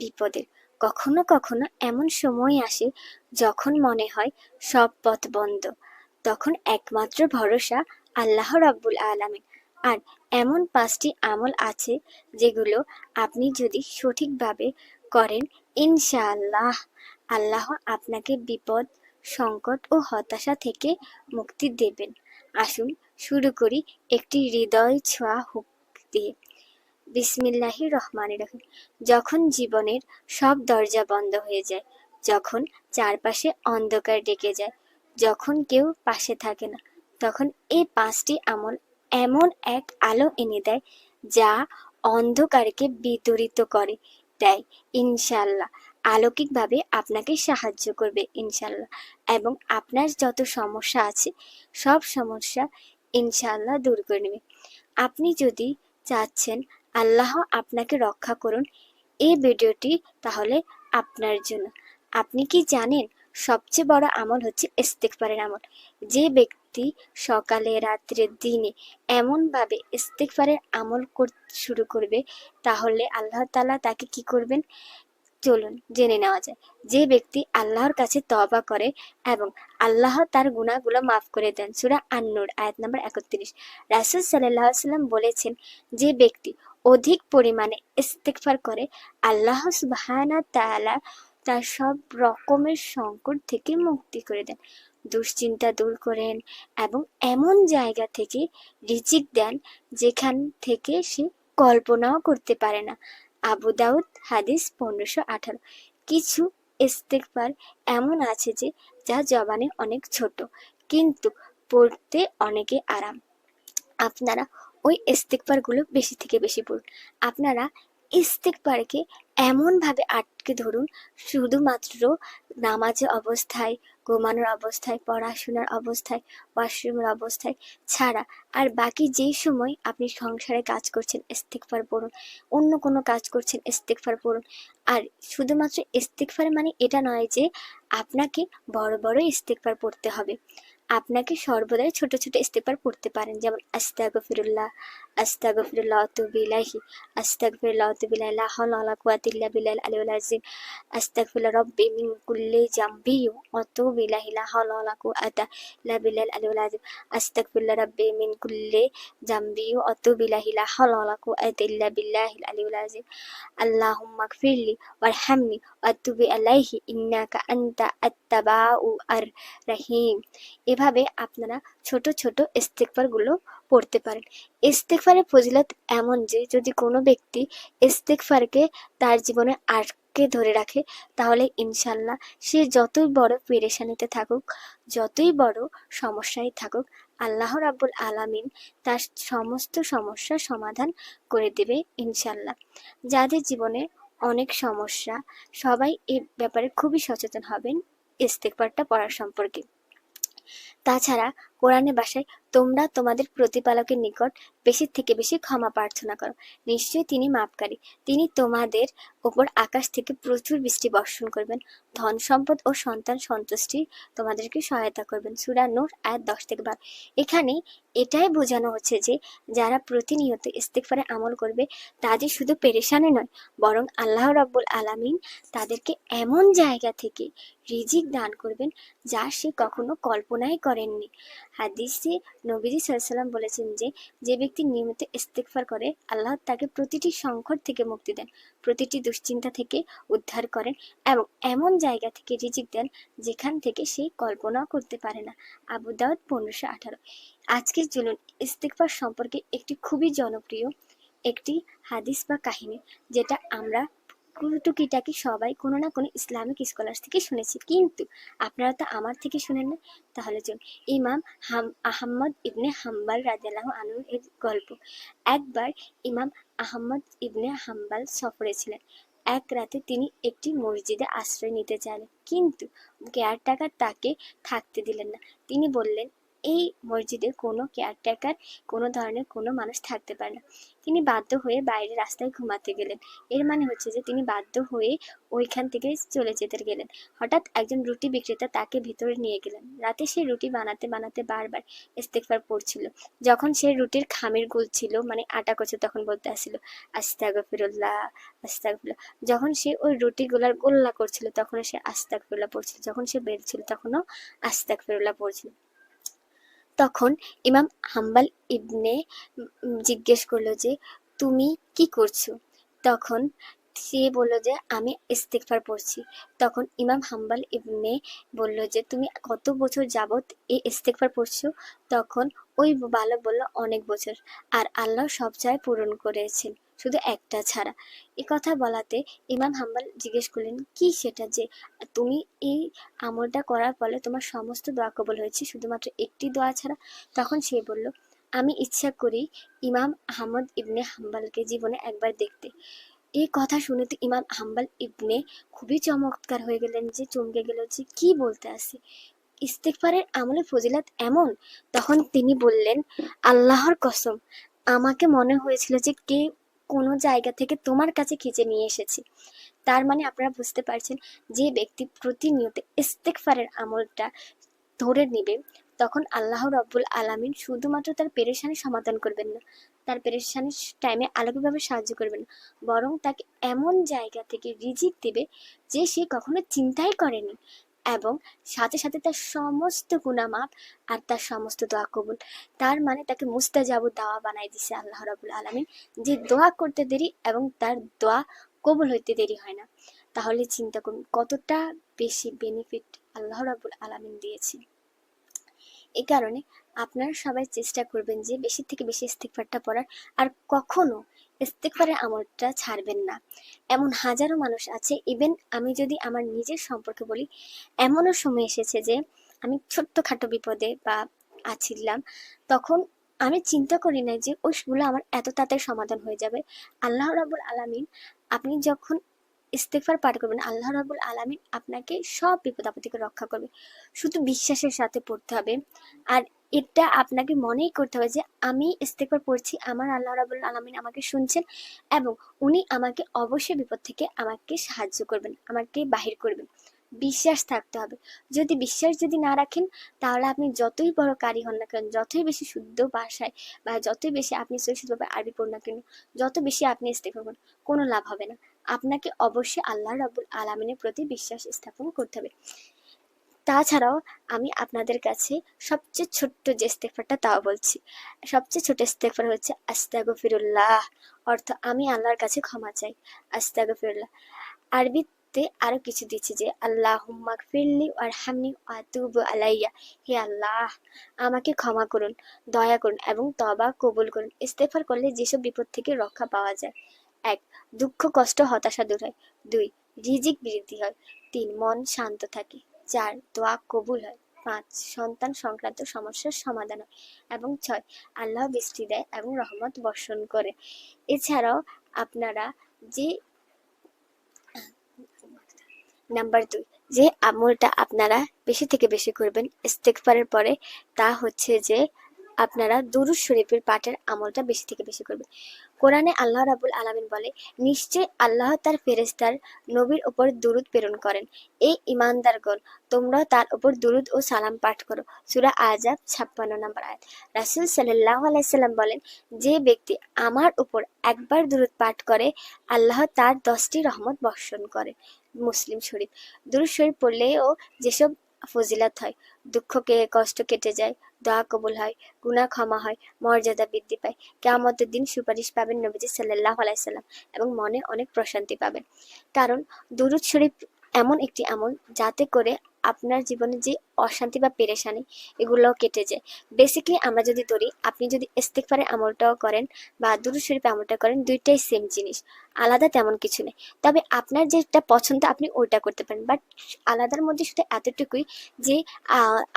বিপদের কখনো কখনো এমন সময় আসে যখন মনে হয় সব পথ বন্ধ। তখন একমাত্র ভরসা আল্লাহ রাব্বুল আলামিন। আর এমন পাঁচটি আমল আছে যেগুলো আপনি যদি সঠিকভাবে করেন, ইনশাআল্লাহ আল্লাহ আপনাকে বিপদ, সংকট ও হতাশা থেকে মুক্তি দেবেন। আসুন শুরু করি একটি হৃদয় ছোঁয়া হুক দিয়ে। বিসমিল্লাহি রহমান রহিম। যখন জীবনের সব দরজা বন্ধ হয়ে যায়, যখন চারপাশে অন্ধকার ডেকে যায়, যখন কেউ পাশে থাকে না, তখন এই পাঁচটি আমল এমন এক আলো এনে দেয় যা অন্ধকারকে বিতরিত করে, দেয় ইনশাল্লাহ আলৌকিকভাবে আপনাকে সাহায্য করবে ইনশাল্লাহ এবং আপনার যত সমস্যা আছে, সব সমস্যা ইনশাল্লাহ দূর করে নেবে। আপনি যদি চাচ্ছেন আল্লাহ আপনাকে রক্ষা করুন। এই ভিডিওটি তাহলে আপনার জন্য। আপনি কি জানেন, সবচেয়ে বড় আমল হচ্ছে ইস্তেকবারের আমল। যে ব্যক্তি সকালে, রাত্রে, দিনে এমনভাবে ইস্তেকবারের আমল শুরু করবে, তাহলে আল্লাহ তালা তাকে কি করবেন? চলুন জেনে নেওয়া যায়। যে ব্যক্তি আল্লাহর কাছে তবা করে এবং আল্লাহ তার গুণাগুলো মাফ করে দেন, সুরা আন্নুর, আয়াত নম্বর একত্রিশ। রাসুল সাল্লাহ সাল্লাম বলেছেন, যে ব্যক্তি অধিক পরিমাণে ইস্তেকফার করে, আল্লাহ সুবহানা তাআলা তার সব রকমের সংকট থেকে মুক্তি করে দেন। দুশ্চিন্তা দূর করেন এবং এমন জায়গা থেকে রিজিক দেন যেখান থেকে সে কল্পনাও করতে পারে না। আবু দাউদ হাদিস পনেরোশো আঠারো। কিছু ইস্তেকবার এমন আছে যে, যা জবানে অনেক ছোট, কিন্তু পড়তে অনেকে আরাম। আপনারা ওই ইস্তেকবারগুলো বেশি থেকে বেশি পড়ুন। আপনারা ইস্তেকবারকে এমনভাবে আটকে ধরুন, শুধুমাত্র নামাজে অবস্থায়, ঘুমানোর অবস্থায়, পড়াশোনার অবস্থায় ওয়াশরুমের অবস্থায় ছাড়া আর বাকি যেই সময় আপনি সংসারে কাজ করছেন ইস্তেকবার পড়ুন, অন্য কোনো কাজ করছেন ইস্তেকবার পড়ুন। আর শুধুমাত্র ইস্তেকবার মানে এটা নয় যে, আপনাকে বড় বড় ইস্তেকবার পড়তে হবে। আপনাকে সর্বদাই ছোট ছোট ইস্তেকবার পড়তে পারেন। যেমন আস্তাগফিরুল্লাহ আস্তাগফিরুল্লাহ তুবিলাহি আস্তাগফিরুল্লাহ তুবিল্লাহ লা হাওলা ওয়ালা কুওয়াতা ইল্লা বিল্লাহিল আলিয়্যিল আযীম। আস্তাগফিরুল্লাহ রাব্বি মিন কুল্লি জামবি ওয়া তুবু ইলাইহি। লা হাওলা ওয়ালা কুওয়াতা ইল্লা বিল্লাহিল আলিয়্যিল আযীম। আস্তাগফিরুল্লাহ রাব্বি মিন কুল্লি জামবি ওয়া তুবু ইলাইহি। লা হাওলা ওয়ালা কুওয়াতা ইল্লা বিল্লাহিল আলিয়্যিল আযীম। আল্লাহুম্মা গফিরলি ওয়ারহামনি ওয়া তুবি আলাইহি ইন্নাকা আনতা আত-তাওয়াবুর আর রহিম। এভাবে আপনারা ছোট ছোট ইস্তেকবারগুলো পড়তে পারেন। ইস্তেকফারের ফজিলত এমন যে, যদি কোনো ব্যক্তি ইস্তেকফারকে তার জীবনে আটকে ধরে রাখে, তাহলে ইনশাল্লাহ সে যতই বড় পেরেশানিতে থাকুক, যতই বড় সমস্যায় থাকুক, আল্লাহ রাব্বুল আলামিন তার সমস্ত সমস্যার সমাধান করে দেবে ইনশাল্লাহ। যাদের জীবনে অনেক সমস্যা, সবাই এ ব্যাপারে খুবই সচেতন হবেন ইস্তেকবারটা পড়ার সম্পর্কে। তাছাড়া কোরআনে বাসায় তোমরা তোমাদের প্রতিপালকের নিকট বেশি থেকে বেশি ক্ষমা প্রার্থনা করো। নিশ্চয়ই তিনি মাপকারী। তিনি তোমাদের ওপর আকাশ থেকে প্রচুর বৃষ্টি বর্ষণ করবেন। ধন সম্পদ ও সন্তান সন্তুষ্টি তোমাদেরকে সহায়তা করবেন। সুরা নূর, আয়াত দশ থেকে বারো। এখানে এটাই বোঝানো হচ্ছে যে, যারা প্রতিনিয়ত ইস্তেকফারে আমল করবে তাদের শুধু পেরেশানে নয়, বরং আল্লাহ রব্বুল আলামিন তাদেরকে এমন জায়গা থেকে রিজিক দান করবেন যা সে কখনো কল্পনাই করেননি। হাদিসে নবীজি সাল্লাম বলেছেন যে যে ব্যক্তি নিয়মিত ইস্তেকফার করে, আল্লাহ তাকে প্রতিটি সংকট থেকে মুক্তি দেন, প্রতিটি দুশ্চিন্তা থেকে উদ্ধার করেন এবং এমন জায়গা থেকে রিজিক দেন যেখান থেকে সে কল্পনাও করতে পারে না। আবু দাউদ পনেরোশো আঠারো। আজকের চলুন ইস্তেকফার সম্পর্কে একটি খুবই জনপ্রিয় একটি হাদিস বা কাহিনী, যেটা আমরা টুকিটাকি সবাই কোনো না কোনো ইসলামিক স্কলার থেকে শুনেছি। কিন্তু আপনারা তো আমার থেকে শুনেন না। তাহলে চলুন, ইমাম হাম, আহম্মদ ইবনে হাম্বাল রাজাল্লাহ আনুর এর গল্প। একবার ইমাম আহম্মদ ইবনে হাম্বাল সফরে ছিলেন। এক রাতে তিনি একটি মসজিদে আশ্রয় নিতে চাইলেন কিন্তু কেয়ারটাকার তাকে থাকতে দিলেন না। তিনি বললেন এই মসজিদে কোনো কেয়ারটেকার কোনো ধরনের কোনো মানুষ থাকতে পারে না। তিনি বাধ্য হয়ে বাইরে রাস্তায় ঘুমাতে গেলেন। এর মানে হচ্ছে যে তিনি বাধ্য হয়ে ওইখান থেকে চলে যেতে গেলেন। হঠাৎ একজন রুটি বিক্রেতা তাকে ভিতরে নিয়ে গেলেন। রাতে সে রুটি বানাতে বানাতে বারবার ইস্তেকবার পড়ছিল। যখন সে রুটির খামির গুলছিল মানে আটা কচু তখন বলতে আসছিল, আস্তাগফিরুল্লাহ আস্তাগফিরুল্লাহ। যখন সে ওই রুটিগুলার গোল্লা করছিল তখন সে আস্তাগফিরুল্লাহ পড়ছিল। যখন সে বেরছিল তখনও আস্তাগফিরুল্লাহ পড়ছিল। তখন ইমাম হাম্বাল ইবনে জিজ্ঞেস করল যে, তুমি কি করছ? তখন সে বলল যে, আমি ইস্তেকফার পড়ছি। তখন ইমাম হাম্বাল ইবনে বলল যে, তুমি কত বছর যাবত এই ইস্তেকফার পড়ছো? তখন ওই বালক বলল, অনেক বছর। আর আল্লাহ সব চায় পূরণ করেছেন। শুধু একটা ছাড়া। এ কথা বলাতে ইমাম হাম্বাল জিজ্ঞেস করলেন, কি সেটা যে তুমি এই আমলটা করার ফলে তোমার সমস্ত দোয়া কবল হয়েছে, শুধুমাত্র একটি দোয়া ছাড়া? তখন সে বলল, আমি ইচ্ছা করি ইমাম আহমদ ইবনে হাম্বালকে জীবনে একবার দেখতে। এই কথা শুনে তো ইমাম হাম্বাল ইবনে খুবই চমৎকার হয়ে গেলেন যে চমকে গেল যে, কি বলতে আসে? ইস্তেকবারের আমলে ফজিলাত এমন? তখন তিনি বললেন, আল্লাহর কসম, আমাকে মনে হয়েছিল যে কে কোনো জায়গা থেকে তোমার কাছে খিচে নিয়ে এসেছে। তার মানে আপনারা বুঝতে পারছেন যে ব্যক্তি প্রতিনিয়ত ইস্তেকফারের আমলটা ধরে নেবে, তখন আল্লাহ রব্বুল আলামিন শুধুমাত্র তার পেরেশানি সমাধান করবেন না। তার পেরেশানির টাইমে আলাদাভাবে সাহায্য করবেন না। বরং তাকে এমন জায়গা থেকে রিজিক দেবে যে সে কখনো চিন্তাই করেনি। এবং সাথে সাথে তার সমস্ত গুণামাপ আর তার সমস্ত দোয়া কবুল। তার মানে তাকে মুস্তাজাবু দাওয়া বানাই দিছে আল্লাহ রাবুল আলামিন, যে দোয়া করতে দেরি এবং তার দোয়া কবুল হইতে দেরি হয় না। তাহলে চিন্তা করুন, কতটা বেশি বেনিফিট আল্লাহ রাবুল আলামিন দিয়েছে। এই কারণে আপনারা সবাই চেষ্টা করবেন যে বেশি থেকে বেশি ইস্তেকফারটা পড়ার, আর কখনো ইস্তেকফারের আমলটা ছাড়বেন না। এমন হাজারো মানুষ আছে ইভেন আমি যদি আমার নিজের সম্পর্কে বলি, এমনও সময় এসেছে যে আমি ছোট্টখাটো বিপদে বা আছিলাম, তখন আমি চিন্তা করি না যে ওইগুলো আমার এত তাড়াতাড়ি সমাধান হয়ে যাবে। আল্লাহ রাবুল আলামিন, আপনি যখন ইস্তেকফার পাঠ করবেন, আল্লাহ রাবুল আলামিন আপনাকে সব বিপদ আপদ থেকে রক্ষা করবে। শুধু বিশ্বাসের সাথে পড়তে হবে। আর এটা আপনাকে মনেই করতে হবে যে আমি ইস্তেকবার পড়ছি, আমার আল্লাহ রাবুল আলামিন আমাকে শুনছেন এবং উনি আমাকে অবশ্যই বিপদ থেকে আমাকে সাহায্য করবেন, আমাকে বাহির করবেন। বিশ্বাস থাকতে হবে। যদি বিশ্বাস যদি না রাখেন, তাহলে আপনি যতই বড় কারি হন না কেন, যতই বেশি শুদ্ধ ভাষায় বা যতই বেশি আপনি সুরক্ষিতভাবে আরবি পড়ুন না কেন, যত বেশি আপনি ইস্তেকবার করুন, কোনো লাভ হবে না। আপনাকে অবশ্যই আল্লাহ রাবুল আলামিনের প্রতি বিশ্বাস স্থাপন করতে হবে। তাছাড়াও আমি আপনাদের কাছে সবচেয়ে ছোট্ট যে ইস্তেকফারটা তাও বলছি। সবচেয়ে ছোট ইস্তেকফার হচ্ছে আস্তাগফিরুল্লাহ। অর্থ, আমি আল্লাহর কাছে ক্ষমা চাই। আস্তাগফিরুল্লাহ। আরবিতে আরও কিছু দিচ্ছে যে আল্লাহ ফিরলি আর হামনি আতুব আলাইয়া। হে আল্লাহ, আমাকে ক্ষমা করুন, দয়া করুন এবং তবা কবুল করুন। ইস্তেফার করলে যেসব বিপদ থেকে রক্ষা পাওয়া যায়। এক, দুঃখ, কষ্ট, হতাশা দূর হয়। দুই, রিজিক বৃদ্ধি হয়। তিন, মন শান্ত থাকে। চার, দোয়া কবুল হয়। পাঁচ, সন্তান সংক্রান্ত সমস্যার সমাধান হয়। এবং ছয়, আল্লাহ বৃষ্টি দেয় এবং রহমত বর্ষণ করে। এছাড়াও আপনারা যে নাম্বার দুই, যে আমলটা আপনারা বেশি থেকে বেশি করবেন ইস্তেকফারের পরে, তা হচ্ছে যে আপনারা দুরুদ শরীফের পাঠের আমলটা বেশি থেকে বেশি করবেন। কোরআনে আল্লাহ রাবুল আলামিন বলে, নিশ্চয় আল্লাহ তার ফেরেস্তার নবীর ওপর দুরুদ প্রেরণ করেন। এই ইমানদারগণ তোমরা তার ওপর দুরুদ ও সালাম পাঠ করো। সুরা আজাব ছাপ্পান্ন নম্বর আয়াত। রাসুল সাল্লাহ আলাইসাল্লাম বলেন, যে ব্যক্তি আমার উপর একবার দুরুদ পাঠ করে, আল্লাহ তার দশটি রহমত বর্ষণ করে। মুসলিম শরীফ। দুরুদ শরীফ পড়লেও যেসব ফজিলাত হয়, দুঃখকে, কষ্ট কেটে যায় দোয়া কবুল হয় গুণা ক্ষমা হয়, মর্যাদা বৃদ্ধি পায়। কেয়ামতের দিন সুপারিশ পাবেন নবীজি সাল্লাহ আলাইসাল্লাম এবং মনে অনেক প্রশান্তি পাবেন। কারণ দুরুদ শরীফ এমন একটি আমল যাতে করে আপনার জীবনে যে অশান্তি বা পেরেশানি, এগুলোও কেটে যায়। বেসিক্যালি আমরা যদি ধরি, আপনি যদি ইস্তেকফারের আমলটাও করেন বা দুরুদ শরীফে আমলটা করেন, দুইটাই সেম জিনিস। আলাদা তেমন কিছু নেই। তবে আপনার যেটা পছন্দ, আপনি ওইটা করতে পারেন। বাট আলাদার মধ্যে শুধু এতটুকুই যে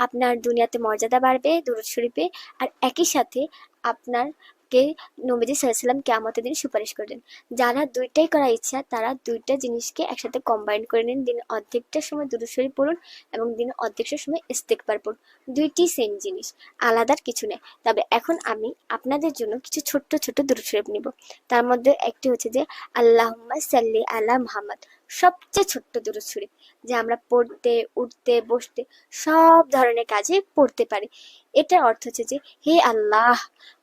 আপনার দুনিয়াতে মর্যাদা বাড়বে দুরুদ শরীফে, আর একই সাথে আপনার কে নবীজি সাল্লাম কেয়ামতের দিন সুপারিশ করলেন। যারা দুইটাই করার ইচ্ছা, তারা দুইটা জিনিসকে একসাথে কম্বাইন করে নিন। দিন অর্ধেকটা সময় দুরুশরী পড়ুন এবং দিন অর্ধেকটা সময় ইস্তেকবার পড়ুন। দুইটি সেম জিনিস, আলাদার কিছু নেই। তবে এখন আমি আপনাদের জন্য কিছু ছোট্ট ছোট্ট দুরুশরীফ নিব। তার মধ্যে একটি হচ্ছে যে, আল্লাহুম্মা সাল্লি আলা মুহাম্মদ। সবচেয়ে ছোট্ট দুরুদ শরীফ যা আমরা পড়তে, উঠতে, বসতে সব ধরনের কাজে পড়তে পারি। এটার অর্থ হচ্ছে যে, হে আল্লাহ,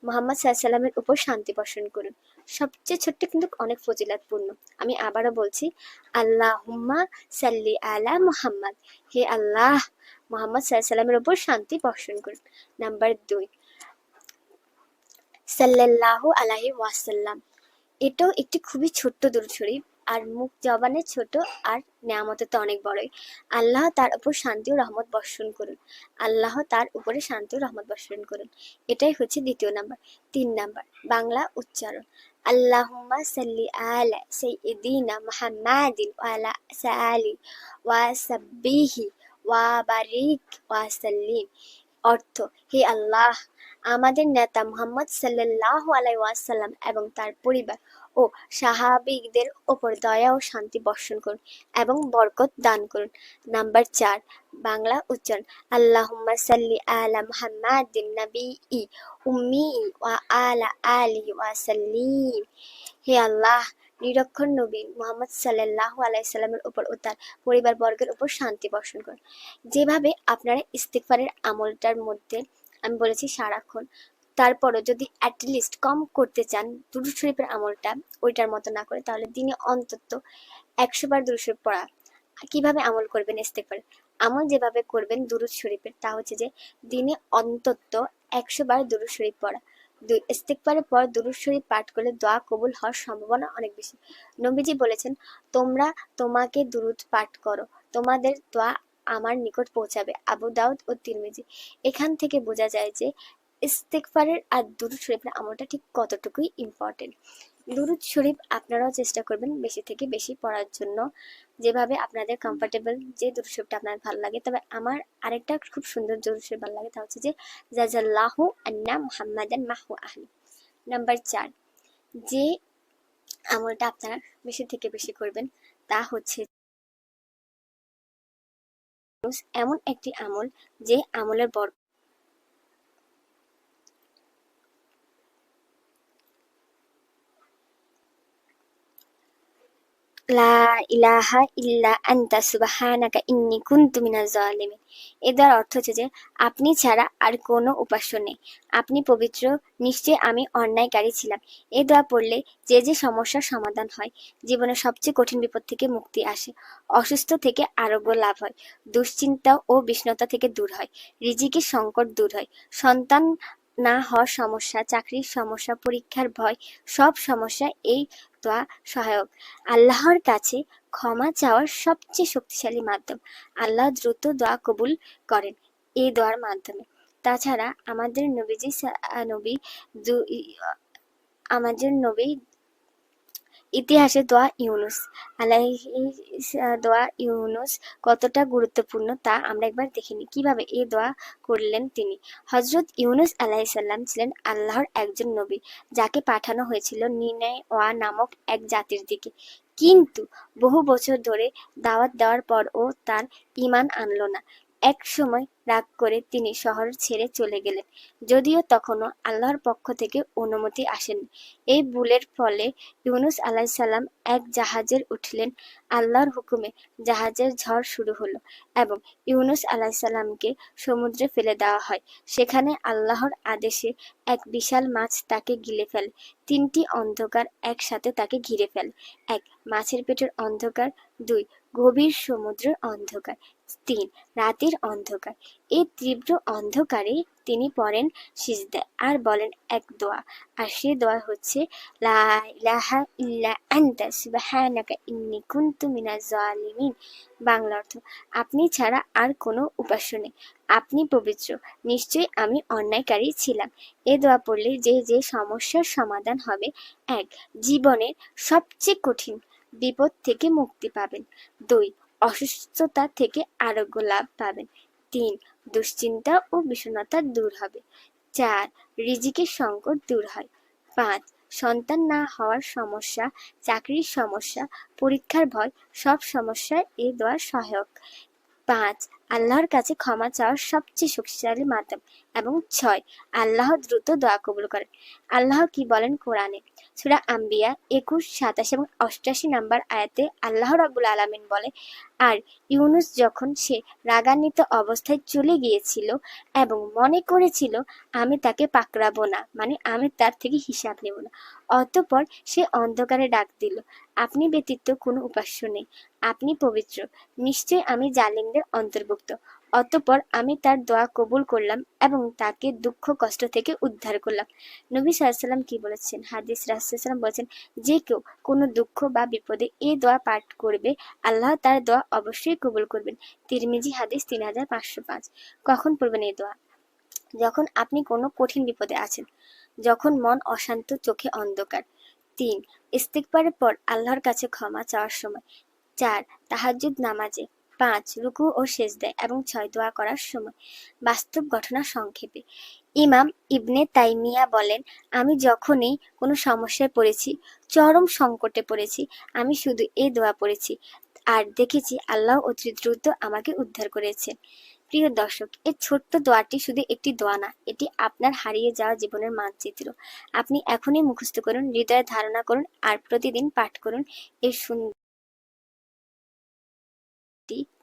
মোহাম্মদ সাল্লামের উপর শান্তি বর্ষণ করুন। সবচেয়ে ছোট্ট কিন্তু অনেক ফজিলাতপূর্ণ। আমি আবারও বলছি আল্লাহ হুম্মা সাল্লি আলা মুহাম্মদ। হে আল্লাহ, মোহাম্মদ সাল্লামের উপর শান্তি বর্ষণ করুন। নাম্বার দুই, সাল্লাল্লাহু আলাহি ওয়াসাল্লাম। এটাও একটি খুবই ছোট্ট শরীফ আর মুখ জবানে ছোট আর নেয়ামতে তো অনেক বড়ই। আল্লাহ তার উপর শান্তি ও রহমত বর্ষণ করুন। আল্লাহ তার উপরে শান্তি ও রহমত বর্ষণ করুন। এটাই হচ্ছে দ্বিতীয় নাম্বার। তিন নাম্বার, বাংলা উচ্চারণ। সাল্লি আলা ওয়া সালি ওয়া সাব্বিহি ওয়া বারিক ওয়া সাল্লিম। অর্থ, হে আল্লাহ, আমাদের নেতা মুহাম্মদ সাল্লাল্লাহু আলাইহি ওয়াসাল্লাম এবং তার পরিবার ও সাহাবিকদের ওপর দয়া ও শান্তি বর্ষণ করুন এবং বরকত দান করুন। নাম্বার চার, বাংলা উচ্চারণ। আল্লাহুম্মা সাল্লি আলা মুহাম্মাদিন নাবিই উম্মি ওয়া আলা আলিহি ওয়া সাল্লিম। হে আল্লাহ, নিরক্ষর নবী মুহাম্মদ সাল্লাল্লাহু আলাইসাল্লামের উপর ও তার পরিবার বর্গের উপর শান্তি বর্ষণ করুন। যেভাবে আপনারা ইস্তিকফারের আমলটার মধ্যে, আমি বলেছি সারাক্ষণ তারপরও যদি অ্যাটলিস্ট কম করতে চান দুরুদ শরীফের আমলটা ওইটার মতো না করে, তাহলে দিনে অন্তত একশো বার দুরুদ শরীফ পড়া। কীভাবে আমল করবেন ইস্তেকবার? আমল যেভাবে করবেন দুরুদ শরীফের, তা হচ্ছে যে দিনে অন্তত একশো বার দুরুদ শরীফ পড়া। ইস্তেকবারের পর দুরুদ শরীফ পাঠ করলে দোয়া কবুল হওয়ার সম্ভাবনা অনেক বেশি। নবীজি বলেছেন, তোমরা তোমাকে দুরুদ পাঠ করো, তোমাদের দোয়া আমার নিকট পৌঁছাবে। আবু দাউদ ও তিরমিজি। এখান থেকে বোঝা যায় যে ইস্তেকফারের আর দুরুদ শরীফের আমলটা ঠিক কতটুকুই ইম্পর্টেন্ট দুরুদ শরীফ আপনারাও চেষ্টা করবেন বেশি থেকে বেশি পড়ার জন্য। যেভাবে আপনাদের কমফর্টেবল যে দুরুদ শরীফটা আপনার ভালো লাগে। তবে আমার আরেকটা খুব সুন্দর দুরুদ শরীফ ভালো লাগে, তা হচ্ছে যে, জাজাল্লাহু আন্না মুহাম্মাদান মাহু আহলি। নাম্বার চার, যে আমলটা আপনারা বেশি থেকে বেশি করবেন, তা হচ্ছে এমন একটি আমল যে আমলের বর লা ইলাহা ইল্লা আনতা সুবহানাকা ইন্নী কুনতু এর অর্থ হচ্ছে যে, আপনি ছাড়া আর কোনো উপাস্য নেই। আপনি পবিত্র নিশ্চয়ই আমি অন্যায়কারী ছিলাম। এ দোয়া পড়লে যে যে সমস্যার সমাধান হয় জীবনের সবচেয়ে কঠিন বিপদ থেকে মুক্তি আসে। অসুস্থ থেকে আরোগ্য লাভ হয়। দুশ্চিন্তা ও বিষ্ণতা থেকে দূর হয়। রিজিকের সংকট দূর হয়। সন্তান না হওয়ার সমস্যা, চাকরির সমস্যা, পরীক্ষার ভয়, সব সমস্যা এই দোয়া সহায়ক। আল্লাহর কাছে ক্ষমা চাওয়ার সবচেয়ে শক্তিশালী মাধ্যম। আল্লাহ দ্রুত দোয়া কবুল করেন এই দোয়ার মাধ্যমে। তাছাড়া আমাদের নবীজি নবী আমাদের নবী ইতিহাসে দোয়া ইউনুস আলাইহি দোয়া ইউনুস কতটা গুরুত্বপূর্ণ তা আমরা একবার দেখিনি কীভাবে এই দোয়া করলেন তিনি? হজরত ইউনুস আলাইসাল্লাম ছিলেন আল্লাহর একজন নবী, যাকে পাঠানো হয়েছিল নিনেওয়া নামক এক জাতির দিকে। কিন্তু বহু বছর ধরে দাওয়াত দেওয়ার পরও তার ঈমান আনলো না। এক সময় রাগ করে তিনি শহর ছেড়ে চলে গেলেন, যদিও তখনও আল্লাহর পক্ষ থেকে অনুমতি আসেনি। এই ভুলের ফলে ইউনুস আলাইসাল্লাম এক জাহাজের উঠলেন আল্লাহর হুকুমে। জাহাজের ঝড় শুরু হলো এবং ইউনুস আলাইসাল্লামকে সমুদ্রে ফেলে দেওয়া হয়। সেখানে আল্লাহর আদেশে এক বিশাল মাছ তাকে গিলে ফেলে, তিনটি অন্ধকার একসাথে তাকে ঘিরে ফেলে। এক, মাছের পেটের অন্ধকার। দুই গভীর সমুদ্রের অন্ধকার। তিন, রাতের অন্ধকার। এই তীব্র অন্ধকারে তিনি পড়েন সিজদায় আর বলেন এক দোয়া। আর সে দোয়া হচ্ছে, লা বাংলা অর্থ, আপনি ছাড়া আর কোনো উপাস্য নেই। আপনি পবিত্র। নিশ্চয়ই আমি অন্যায়কারী ছিলাম। এ দোয়া পড়লে যে যে সমস্যার সমাধান হবে, এক, জীবনের সবচেয়ে কঠিন বিপদ থেকে মুক্তি পাবেন। দুই, অসুস্থতা থেকে আরোগ্য লাভ পাবেন। তিন, দুশ্চিন্তা ও বিষণ্ণতা দূর হবে। চার, রিজিকের সংকট দূর হয়। পাঁচ, সন্তান না হওয়ার সমস্যা, চাকরির সমস্যা, পরীক্ষার ভয়, সব সমস্যায় এ দেওয়ার সহায়ক। পাঁচ আল্লাহর কাছে ক্ষমা চাওয়ার সবচেয়ে শক্তিশালী মাধ্যম এবং ছয়, আল্লাহ দ্রুত দোয়া কবুল করেন। আল্লাহ কি বলেন কোরআনে? সূরা আম্বিয়া একুশ, সাতাশ এবং অষ্টাশি নাম্বার আয়াতে আল্লাহ রাব্বুল আলামিন বলে, আর ইউনুস যখন সে রাগান্বিত অবস্থায় চলে গিয়েছিল এবং মনে করেছিল, আমি তাকে পাকড়াবো না মানে আমি তার থেকে হিসাব নেব না, অতঃপর সে অন্ধকারে ডাক দিল, আপনি ব্যতীত কোনো উপাস্য নেই, আপনি পবিত্র, নিশ্চয় আমি জালিমদের অন্তর্ভুক্ত। অতঃপর আমি তার দোয়া কবুল করলাম এবং তাকে দুঃখ কষ্ট থেকে উদ্ধার করলাম। নবী সাল্লাম কি বলেছেন? হাদিস রাসুলাম বলেছেন, যে কেউ কোনো দুঃখ বা বিপদে এই দোয়া পাঠ করবে, আল্লাহ তার দোয়া অবশ্যই কবুল করবেন। তিরমিজি হাদিস তিন হাজার পাঁচশো পাঁচ। কখন পড়বেন এই দোয়া? যখন আপনি কোনো কঠিন বিপদে আছেন, যখন মন অশান্ত, চোখে অন্ধকার। তিন ইস্তিকবারের পর আল্লাহর কাছে ক্ষমা চাওয়ার সময়। চার, তাহাজ্জুদ নামাজে। পাঁচ, রুকু ও সেজদায় এবং ছয় দোয়া করার সময়। বাস্তব ঘটনা সংক্ষেপে। ইমাম ইবনে তাইমিয়া বলেন, আমি যখনই কোনো সমস্যায় পড়েছি, চরম সংকটে পড়েছি, আমি শুধু এই দোয়া পড়েছি। আর দেখেছি আল্লাহ অতি দ্রুত আমাকে উদ্ধার করেছেন। প্রিয় দর্শক এই ছোট্ট দোয়াটি শুধু একটি দোয়া না, এটি আপনার হারিয়ে যাওয়া জীবনের মানচিত্র। আপনি এখনই মুখস্থ করুন, হৃদয়ে ধারণা করুন, আর প্রতিদিন পাঠ করুন। এই সুন্দর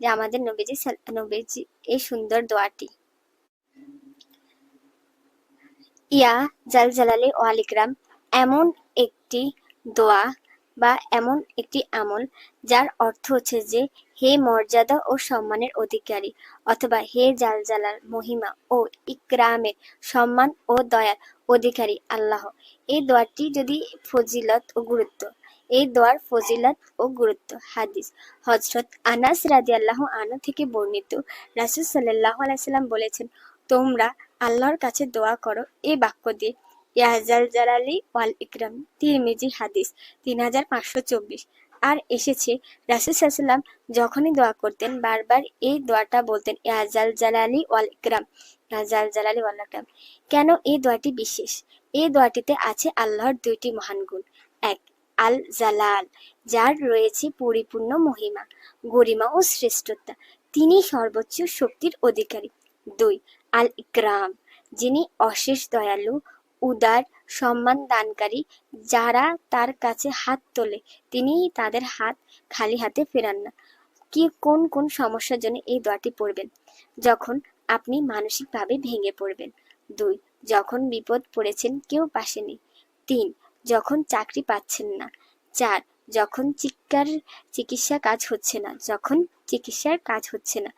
যে আমাদের নবীজি নবীজি এই সুন্দর দোয়াটি। ইয়া জাল জালালি ওয়ালিকরাম এমন একটি দোয়া বা এমন একটি আমল যার অর্থ হচ্ছে যে, হে মর্যাদা ও সম্মানের অধিকারী অথবা হে জাল জালাল মহিমা ও ইকরামের সম্মান ও দয়ার অধিকারী আল্লাহ। এই দোয়াটি যদি ফজিলত ও গুরুত্ব এই দোয়ার ফজিলাত ও গুরুত্ব। হাদিস হজরত আনাস রাজি রাদিয়াল্লাহু আনহু থেকে বর্ণিত। রাসূল সাল্লাল্লাহু আলাইহি সাল্লাম বলেছেন, তোমরা আল্লাহর কাছে দোয়া করো, এই বাক্য দিয়ে। ইয়াজাল জালালি ওয়াল ইকরাম, তিরমিজি হাদিস, তিন হাজার পাঁচশো চব্বিশ। আর এসেছে, রাসুল সাল্লাম যখনই দোয়া করতেন, বারবার এই দোয়াটা বলতেন ইয়াজাল জালালি ওয়াল ইকরাম। ইয়াজাল জালালি ওয়াল ইকরাম। কেন এই দোয়াটি বিশেষ? এই দোয়াটিতে আছে আল্লাহর দুইটি মহান গুণ। এক আল জালাল যার রয়েছে পরিপূর্ণ মহিমা, গরিমা ও শ্রেষ্ঠতা তিনি সর্বোচ্চ শক্তির অধিকারী। দুই আল ইকরাম যিনি অশেষ দয়ালু, উদার, সম্মান দানকারী, যারা তার কাছে হাত তোলে। তিনি তাদের হাত খালি হাতে ফেরান না। কি, কোন কোন সমস্যার জন্য এই দোয়াটি পড়বেন? যখন আপনি মানসিকভাবে ভেঙে পড়বেন। দুই, যখন বিপদ পড়েছেন, কেউ পাশে নেই তিন যখন চাকরি পাচ্ছেন না। চার, যখন চিৎকার, চিকিৎসা কাজ হচ্ছে না, যখন চিকিৎসার কাজ হচ্ছে না।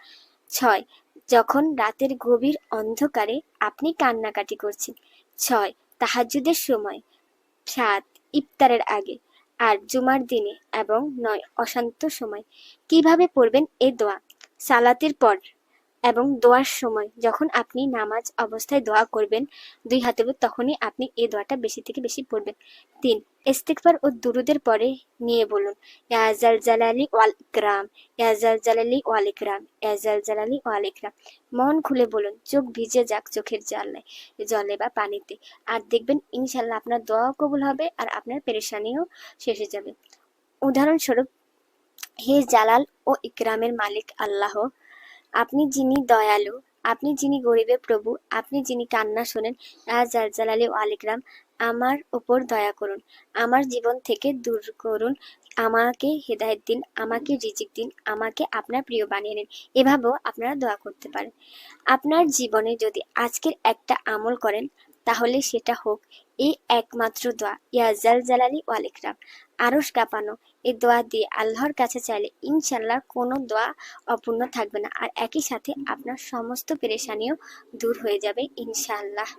ছয়, যখন রাতের গভীর অন্ধকারে আপনি কান্নাকাটি করছেন। ছয়, তাহাজ্জুদের সময়। সাত, ইফতারের আগে। আর জুমার দিনে এবং নয়, অশান্ত সময়। কীভাবে পড়বেন এ দোয়া? সালাতের পর এবং দোয়ার সময় যখন আপনি নামাজ অবস্থায় দোয়া করবেন দুই হাতে তখনই আপনি এই দোয়াটা বেশি থেকে বেশি পড়বেন। তিন, ইস্তিগফার ও দুরুদের পরে নিয়ে বলুন ইয়াজাল জালালি ওয়াল ইকরাম ইয়াজাল জালালি ওয়াল ইকরাম ইয়াজাল জালালি ওয়াল ইকরাম। মন খুলে বলুন, চোখ ভিজে যাক চোখের জলে জলে বা পানিতে, আর দেখবেন ইনশাল্লাহ আপনার দোয়াও কবুল হবে আর আপনার পেরেশানিও শেষ হয়ে যাবে। উদাহরণস্বরূপ, হে জালাল ও ইকরামের মালিক আল্লাহ আপনি যিনি দয়ালু, আপনি যিনি গরিবের প্রভু, আপনি যিনি কান্না শোনেন জাল জালালি ও আলিকরাম আমার ওপর দয়া করুন। আমার জীবন থেকে দূর করুন। আমাকে হেদায়েত দিন, আমাকে রিজিক দিন, আমাকে আপনার প্রিয় বানিয়ে নিন। এভাবেও আপনারা দোয়া করতে পারেন। আপনার জীবনে যদি আজকের একটা আমল করেন, তাহলে সেটা হোক। এই একমাত্র দোয়া ইয়াজাল জালালি ওয়াল ইকরাম। আরশ কাঁপানো এই দোয়া দিয়ে আল্লাহর কাছে চাইলে ইনশাল্লাহ কোনো দোয়া অপূর্ণ থাকবে না। আর একই সাথে আপনার সমস্ত পেরেশানিও দূর হয়ে যাবে ইনশাল্লাহ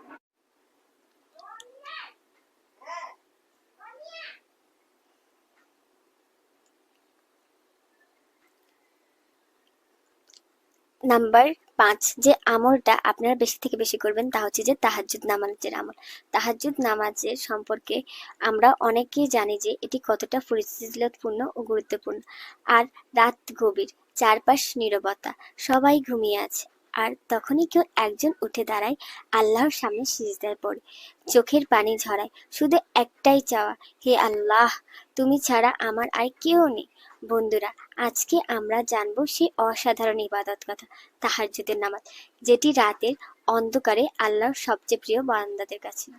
নাম্বার পাঁচ, যে আমলটা আপনারা বেশি থেকে বেশি করবেন তা হচ্ছে যে তাহাজ্জুদ নামাজের আমল। তাহাজ্জুদ নামাজের সম্পর্কে আমরা অনেকেই জানি যে এটি কতটা ফজিলতপূর্ণ ও গুরুত্বপূর্ণ। আর রাত গভীর, চারপাশ নীরবতা, সবাই ঘুমিয়ে আছে। আর তখনই কেউ একজন উঠে দাঁড়ায় আল্লাহর সামনে সিজদায় পড়ে চোখের পানি ঝরায়, শুধু একটাই চাওয়া, হে আল্লাহ, তুমি ছাড়া আমার আর কেউ নেই। বন্ধুরা, আজকে আমরা জানব সেই অসাধারণ ইবাদত কথা, তাহাজ্জুদের নামাজ, যেটি রাতের অন্ধকারে আল্লাহর সবচেয়ে প্রিয় বান্দাদের কাছে।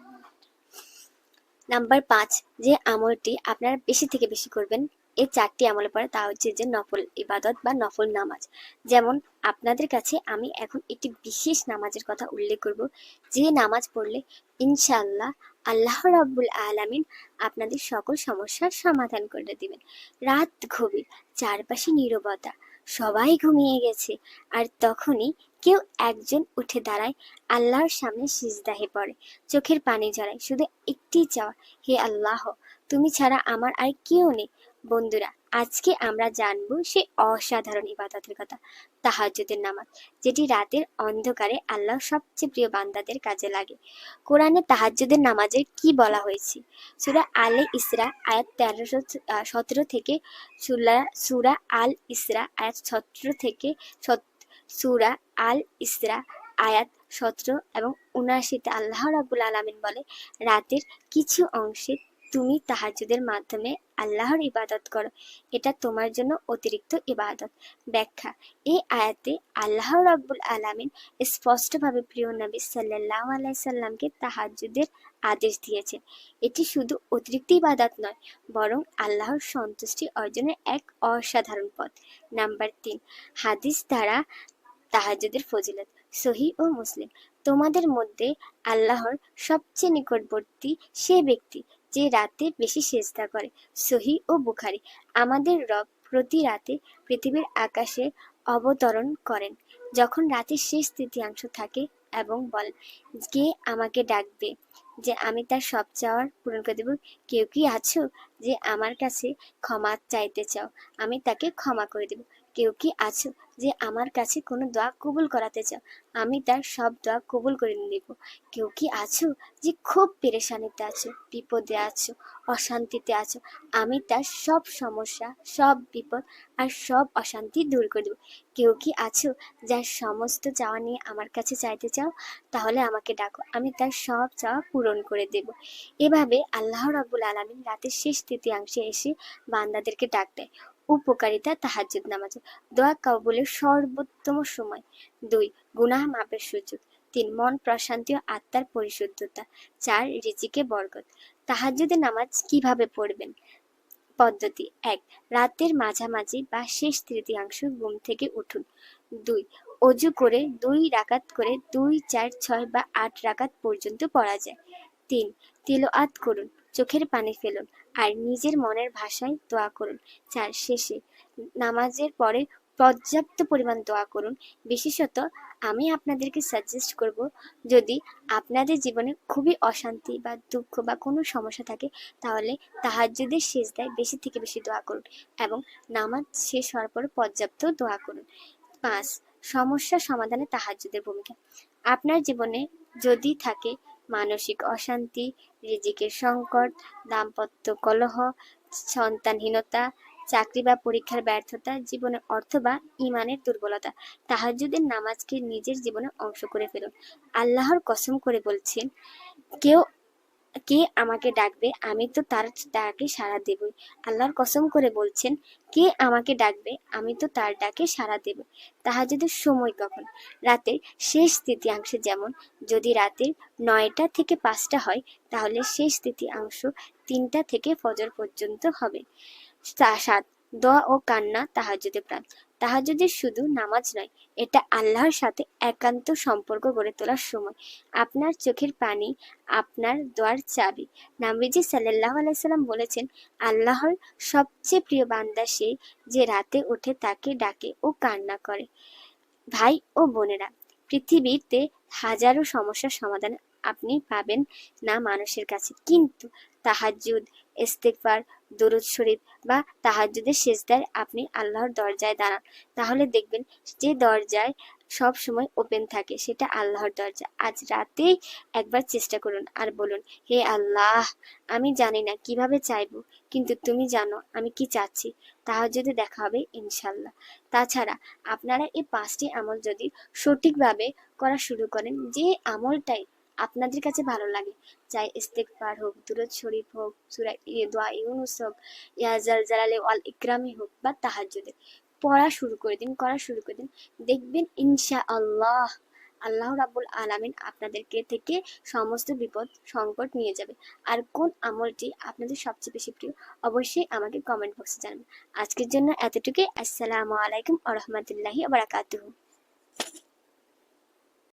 নাম্বার পাঁচ, যে আমলটি আপনারা বেশি থেকে বেশি করবেন এই চারটি আমলে পড়ে তা হচ্ছে যে নফল ইবাদত বা নফল নামাজ। যেমন, আপনাদের কাছে আমি এখন একটি বিশেষ নামাজের কথা উল্লেখ করব, যে নামাজ পড়লে ইনশাআল্লাহ আল্লাহ রাব্বুল আলামিন আপনাদের সকল সমস্যার সমাধান করে দিবেন। রাত গভীর, চারপাশে নীরবতা, সবাই ঘুমিয়ে গেছে, আর তখনই কেউ একজন উঠে দাঁড়ায় আল্লাহর সামনে সিজদাহে পড়ে, চোখের পানি জড়ায় শুধু একটি চাওয়া হে আল্লাহ, তুমি ছাড়া আমার আর কেউ নেই। বন্ধুরা, আজকে আমরা জানব সে অসাধারণ ইবাদতের কথা, তাহাজ্জুদের নামাজ, যেটি রাতের অন্ধকারে আল্লাহ সবচেয়ে প্রিয় বান্দাদের কাজে লাগে। কোরআনে তাহাজ্জুদের নামাজের কি বলা হয়েছে? সুরা আলে ইসরা, আয়াত তেরোশো সতেরো থেকে সুরা সুরা আল ইসরা, আয়াত সতেরো থেকে সুরা আল ইসরা, আয়াত সতেরো এবং উনআশিতে আল্লাহ রাবুল আলমিন বলে, রাতের কিছু অংশে তুমি তাহাজুদের মাধ্যমে আল্লাহর ইবাদত করো। এটা তোমার জন্য অতিরিক্ত ইবাদত। ব্যাখ্যা, এই আয়াতে আল্লাহ রাব্বুল আলামিন স্পষ্টভাবে প্রিয় নবী সাল্লাহ আলাইসাল্লামকে তাহাজুদের আদেশ দিয়েছেন। এটি শুধু অতিরিক্ত ইবাদত নয়, বরং আল্লাহর সন্তুষ্টি অর্জনের এক অসাধারণ পথ। নাম্বার তিন, হাদিস দ্বারা তাহাজুদের ফজিলত, সহি ও মুসলিম। তোমাদের মধ্যে আল্লাহর সবচেয়ে নিকটবর্তী সে ব্যক্তি যে রাতে বেশি সেজদা করে, সহি ও বুখারি। আমাদের রব প্রতি রাতে পৃথিবীর আকাশে অবতরণ করেন। যখন রাতের শেষ তৃতীয়াংশ থাকে এবং বলেন কে আমাকে ডাকবে? যে আমি তার সব চাওয়ার পূরণ করে দেব? কেউ কি আছো? যে আমার কাছে ক্ষমা চাইতে চাও, আমি তাকে ক্ষমা করে দেব। কেউ কি আছো যে আমার কাছে কোনো দোয়া কবুল করাতে চাও? আমি তার সব দোয়া কবুল করে নেব। কেউ কি আছো যে খুব পেরেশানিতে আছো, বিপদে আছো, অশান্তিতে আছো? আমি তার সব সমস্যা, সব বিপদ আর সব অশান্তি দূর করে দেবো। কেউ কি আছো যার সমস্ত চাওয়া নিয়ে আমার কাছে চাইতে চাও? তাহলে আমাকে ডাকো, আমি তার সব চাওয়া পূরণ করে দেব। এভাবে আল্লাহ রাবুল আলমিন রাতের শেষ তৃতীয়াংশে এসে বান্দাদেরকে ডাক দেয়। উপকারিতা তাহাজ্জুদ নামাজ। দোয়া কাবুলের সর্বোত্তম সময়। দুই, গুনাহ মাপের সুযোগ। তিন, মন প্রশান্তি ও আত্মার পরিশুদ্ধতা। চার রিজিকে বরগত তাহাজ্জুদের নামাজ কীভাবে পড়বেন? পদ্ধতি এক, রাতের মাঝামাঝি বা শেষ তৃতীয়াংশ ঘুম থেকে উঠুন। দুই, অজু করে দুই রাকাত করে দুই, চার, ছয় বা আট রাকাত পর্যন্ত পড়া যায়। তিন তিলোয়াত করুন। চোখের পানি ফেলুন। আর নিজের মনের ভাষায় দোয়া করুন। চার, শেষে নামাজের পরে পর্যাপ্ত পরিমাণ দোয়া করুন। বিশেষত আমি আপনাদেরকে সাজেস্ট করব, যদি আপনাদের জীবনে খুবই অশান্তি বা দুঃখ বা কোনো সমস্যা থাকে, তাহলে তাহাজ্জুদের শেষ দেয় বেশি থেকে বেশি দোয়া করুন এবং নামাজ শেষ হওয়ার পর পর্যাপ্ত দোয়া করুন। পাঁচ, সমস্যা সমাধানে তাহাজ্জুদের ভূমিকা। আপনার জীবনে যদি থাকে মানসিক অশান্তি, রিজিকের সংকট, দাম্পত্য কলহ, সন্তানহীনতা, চাকরি বা পরীক্ষার ব্যর্থতা, জীবনের অর্থ বা ইমানের দুর্বলতা। তাহাজুদের নামাজকে নিজের জীবনে অংশ করে ফেলুন। আল্লাহর কসম করে বলছেন, কেউ কে আমাকে ডাকবে? আমি তো তার ডাকে সাড়া দেবই। আল্লাহর কসম করে বলছেন, কে আমাকে ডাকবে? আমি তো তার ডাকে সাড়া দেব তাহাজুদের সময় কখন? রাতের শেষ তৃতীয়াংশে যেমন। যদি রাতের নয়টা থেকে পাঁচটা হয়, তাহলে শেষ তৃতীয়াংশ তিনটা থেকে ফজর পর্যন্ত হবে। সাত। দোয়া ও কান্না তাহাজুদে প্রাণ। তাহাজুদের শুধু নামাজ নয়, এটা আল্লাহর সাথে একান্ত সম্পর্ক গড়ে তোলার সময়। আপনার চোখের পানি, আপনার দোয়ার চাবি। নামবিজি সাল্লাহ আলাইসাল্লাম বলেছেন, আল্লাহর সবচেয়ে প্রিয় বান্দা সে যে রাতে ওঠে তাকে ডাকে ও কান্না করে। ভাই ও বোনেরা, পৃথিবীতে হাজারো সমস্যার সমাধান আপনি পাবেন না মানুষের কাছে। কিন্তু তাহাজুদ ইস্তেকবার দরুদ শরীফ বা তাহাজুদের শেষদায় আপনি আল্লাহর দরজায় দাঁড়ান। তাহলে দেখবেন যে দরজায় সব সময় ওপেন থাকে, সেটা আল্লাহর দরজা। আজ রাতেই একবার চেষ্টা করুন আর বলুন, হে আল্লাহ, আমি জানি না কীভাবে চাইব, কিন্তু তুমি জানো আমি কি চাচ্ছি। তাহার যদি দেখা হবে ইনশাল্লাহ। তাছাড়া আপনারা এই পাঁচটি আমল যদি সঠিকভাবে করা শুরু করেন, যে আমলটাই আপনাদের কাছে ভালো লাগে চাই ইস্তেকবার হোক, দুরুদ শরীফ হোক, সুরা দোয়া ইউনুস হোক, ইয়া জাল জালালে ওয়াল ইকরামই হোক বা তাহাজ্জুদে। পড়া শুরু করে দিন, করা শুরু করে দিন। দেখবেন ইনশা আল্লাহ আল্লাহ রাব্বুল আলামিন আপনাদেরকে থেকে সমস্ত বিপদ সংকট নিয়ে যাবে। আর কোন আমলটি আপনাদের সবচেয়ে বেশি প্রিয় অবশ্যই আমাকে কমেন্ট বক্সে জানাবেন। আজকের জন্য এতটুকুই। আসসালামু আলাইকুম আ রহমতুল্লাহি বারাকাতুহু।